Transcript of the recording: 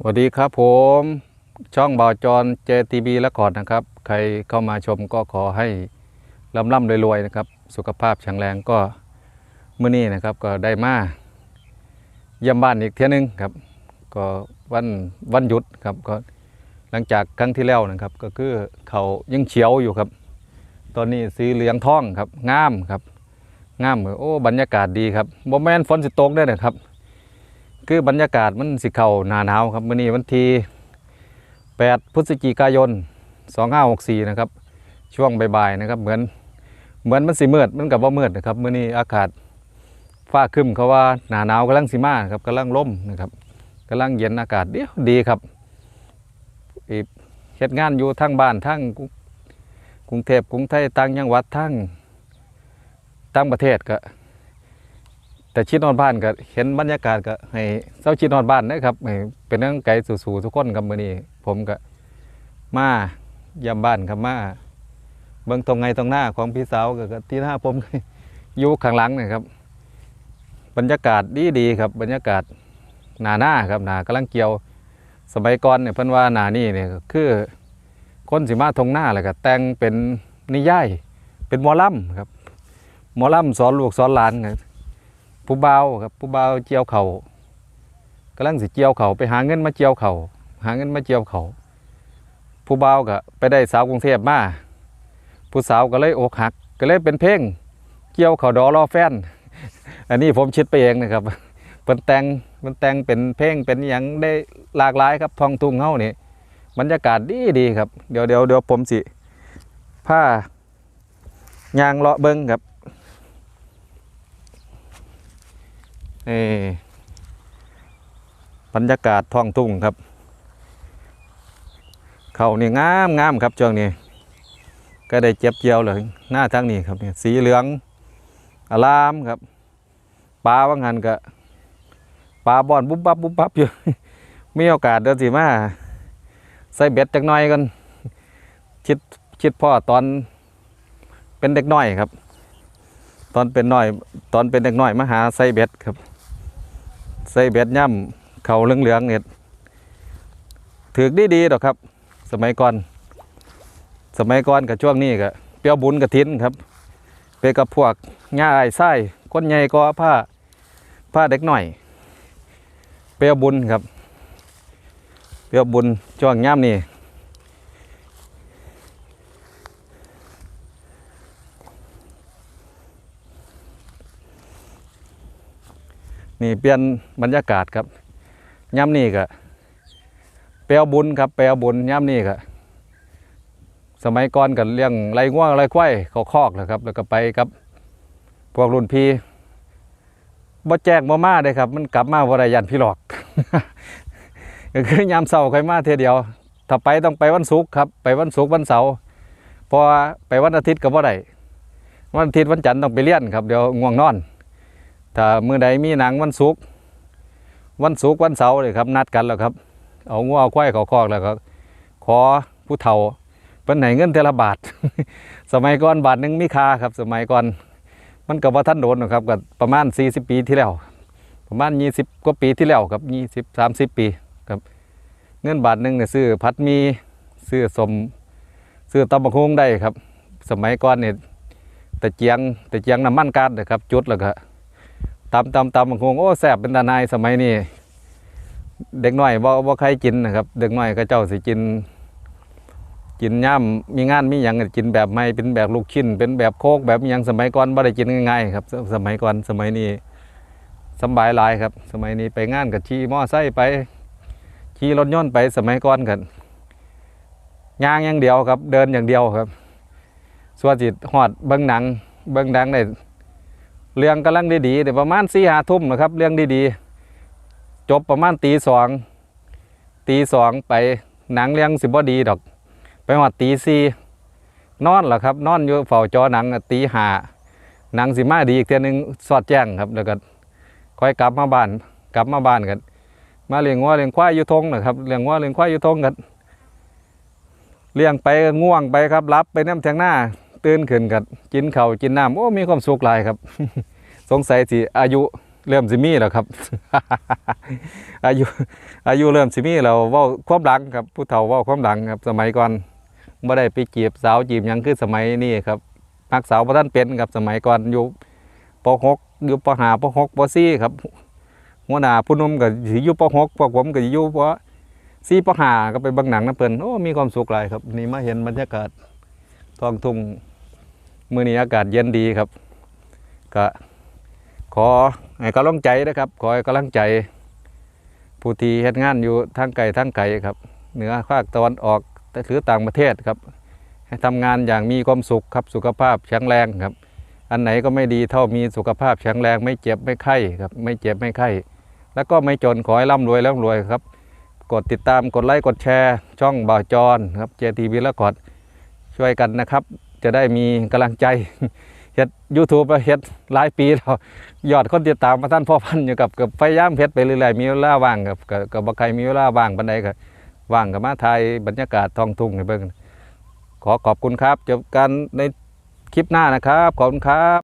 สวัสดีครับผมช่องบ่าวจรเจทีบีละคอร์ดนะครับ ใครเข้ามาชมก็ขอให้ร่ำร่ำรวยๆนะครับ สุขภาพแข็งแรงก็เมื้อนี้นะครับก็ได้มาเยี่ยมบ้านอีกเที่ยนึงครับ ก็วันวันหยุดครับก็หลังจากครั้งที่แล้วนะครับ ก็คือเขายังเขียวอยู่ครับ ตอนนี้สีเหลืองทองครับงามครับงามโอ้บรรยากาศดีครับบ่แม่นฝนสิตกได้นะครับ คือบรรยากาศมันสิเข้าหนาหนาวครับมื้อนี้วันที่8พฤศจิกายน 2564 นะครับ ช่วงบ่ายๆนะครับ เหมือนเหมือนมันสิมืดมันกับว่ามืดนะครับมื้อนี้อากาศฟ้าคึมเขาว่าหนาหนาวกำลังสิมาครับกำลังล่มนะครับกำลังเย็นอากาศเดียวดีครับอีเฮ็ดงานอยู่ทั้งบ้านทั้งกรุกรุงเทพกรุงไทยต่างจังหวัดทั้งต่างประเทศก็ แต่ชิดนอนบ้านก็เห็นบรรยากาศก็ให้เศร้าชิดนอนบ้านนะครับให้เป็นเรื่องไกลสู่ๆทุกคนครับมื้อนี้ผมก็มายามบ้านครับมาเบิ่งตรงไงตรงหน้าของพี่สาวก็ที่หน้าผมอยู่ข้างหลังนะครับ บรรยากาศดีดีครับ บรรยากาศหนาหน้าครับหนากำลังเกี่ยวสมัยก่อนเนี่ยเพิ่นว่าหนานี่เนี่ยคือคนสิมาทงหน้าแล้วก็แต่งเป็นนิยายเป็นมอลำครับมอลำสอนลูกสอนหลานครับ ผู้เบาครับผู้เบาเจียวเขากำลังสิเจียวเขาไปหาเงินมาเจียวเขาหาเงินมาเจียวเขาผู้เบาก็ไปได้สาวกรุงเทพมาผู้สาวก็เลยอกหัก ก็เลยเป็นเพลงเกี่ยวเขาดอรอแฟน อันนี้ผมคิดไปเองนะครับเป็นแต่งมันแต่งเป็นเพลงเป็นอย่างได้หลากหลายครับทองทุ่งเฮานี่บรรยากาศดีดีครับ เดี๋ยวเดี๋ยวเดี๋ยวผมสิผ้ายางเลาะเบิ้งครับ นี่บรรยากาศท้องทุ่งครับ เขานี่งามงามครับช่วงนี้ ก็ได้เจ็บเจียวเลยหน้าทางนี้ครับเนี่ยสีเหลืองอลามครับปลาว่างหันก็ปลาบอนบุบบับบุบบับอยู่มีโอกาสเดินสิมาใส่เบ็ดจักหน่อยกันชิดชิดพ่อตอนเป็นเด็กน้อยครับ ตอนเป็นน้อย ตอนเป็นเด็กน้อยมาหาใส่เบ็ดครับ ใส่เบ็ดย่ำเขาเหลืองๆเนี่ยถือดีดีๆดอกครับ สมัยก่อน สมัยก่อนกับช่วงนี้ก็เปียวบุญกับทินครับไปกับพวกง่าไอ้ไส้คนใหญ่ก็ผ้าผ้าเด็กหน่อย เปียวบุญครับ เปียวบุญช่วงย่ำนี่ นี่เปลี่ยนบรรยากาศครับย่ำนี่ก็เปรียวบุญครับเปรียวบุญย่ำนี่ก็สมัยก่อนกันเลี้ยงไรง่วงไรควายเขาคอกนะครับ แล้วก็ไปกับพวกรุ่นพี่บ่แจ้งบ่มาเลยครับ มันกลับมาบ่ได้ยันพี่หลอกก็คือยามเสาร์ใค่อยมาเทียเดียว ถ้าไปต้องไปวันศุกร์ครับ ไปวันศุกร์วันเสาร์พอไปวันอาทิตย์ก็บ่ได้วันอาทิตย์วันจันทร์ต้องไปเรียนครับเดี๋ยวง่วงนอน ถ้ามื้อใดมีหนังวันศุกร์วันศุกร์วันเสาร์เลยครับ นัดกันแล้วครับ เอางัวเอาควายเขาคอกแล้วก็ขอผู้เฒ่าเป็นไหนเงินเทละบาท สมัยก่อนบาทหนึงมีค่าครับ สมัยก่อน มันกับว่าท่านโดนหรอกครับกับประมาณ 40 ปีที่แล้ว ประมาณ 20 กว่าปีที่แล้วครับ 20 30 ปีครับ เงินบาทหนึงเนี่ยซื้อพัดมีซื้อสมซื้อตำบักฮงได้ครับ สมัยก่อนเนี่ยตะเจียงตะเจียงน้ำมันก๊าซนะครับ จุดแล้วก็ ตำตำตำบักฮงโอ้แซ่บเป็นตาหนายสมัยนี้เด็กน้อยบ่บ่ใครกินนะครับ เด็กน้อยก็เจ้าสิกิน กินย่ำมีงานมีอย่างกินแบบไม่เป็นแบบลูกชิ้น เป็นแบบโคกแบบอหยังสมัยก่อนบ่ได้กินง่ายๆครับ สมัยก่อนสมัยนี้สบายหลายครับ สมัยนี้ไปงานกับขี่มอไซค์ไปขี่รถยนต์ไปสมัยก่อนกันย่างอย่างเดียวครับ เดินอย่างเดียวครับ ส่วนจิตหอดเบิ้งหนัง เบิ้งหนังได้ เรื่องกำลังดีๆเดี๋ยวประมาณสี่หาทุ่มนะครับ เรื่องดีๆ จบประมาณตีสองตีสองไปหนังเรื่องสิบ่ดีดอก ไปหอดตีสี่นอนเหรอครับ นอนอยู่เฝ้าจอหนังตีหาหนังสิมาดีอีกเทียหนึงสอดแจ้งครับแล้วก็ค่อยกลับมาบ้านกลับมาบ้านกันมาเลี้ยงวัวเลี้ยงควายอยู่ทงนะครับเลี้ยงวัวเลี้ยงควายอยู่ทงกันเลี้ยงไปง่วงไปครับรับไปน้ำแทงหน้า ตื่นขึ้นกันกินข้าวกินน้ำโอ้มีความสุขหลายครับ สงสัยสิอายุเริ่มสิมีแล้วครับ อายุอายุเริ่มสิมีแล้วว้าความหลังครับ ผู้เฒ่าว้าความหลังครับ สมัยก่อนบ่ได้ไปจีบสาวจีบยังคือสมัยนี้ครับมักสาวบ่ทันเป็นครับสมัยก่อนอยู่ป .6 อยู่ป .5 ป .6 ป .4 ครับหัวหน้าผู้นุ่มก็สิอยู่ป .6 พวกผมก็สิอยู่ป .4 ป .5 ก็ไปบิ่งหนังนํเพิ่นโอ้มีความสุขหลายครับ นี่มาเห็นบรรยากาศท้องทุ่ง มื้อนี้อากาศเย็นดีครับก็ขอให้กำลังใจนะครับ ขอให้กำลังใจ ผู้ที่เฮ็ดงานอยู่ทางไกลทางไกลครับ เหนือภาคตะวันออกหรือต่างประเทศครับให้ทำงานอย่างมีความสุขครับสุขภาพแข็งแรงครับ อันไหนก็ไม่ดีเท่ามีสุขภาพแข็งแรงไม่เจ็บไม่ไข้ครับ ไม่เจ็บไม่ไข้แล้วก็ไม่จนขอให้ร่ำรวยร่ำรวยครับ กดติดตามกดไลค์กดแชร์ ช่องบ่าวจรครับเจทีวีละกอดช่วยกันนะครับ จะได้มีกำลังใจเฮ็ดยูทูบเฮ็ดหลายปีแล้วยอดคนติดตามมาท่านพ่อพันอยู่กับกับพยายามเฮ็ดไปเรื่อยๆมีเวลาว่างกับกับกับบ่ใครมีเวลาว่างปานใดก็ว่างกับมาไทยบรรยากาศท้องทุ่งให้เบิ่งขอขอบคุณครับเจอกันในคลิปหน้านะครับ ขอบคุณครับ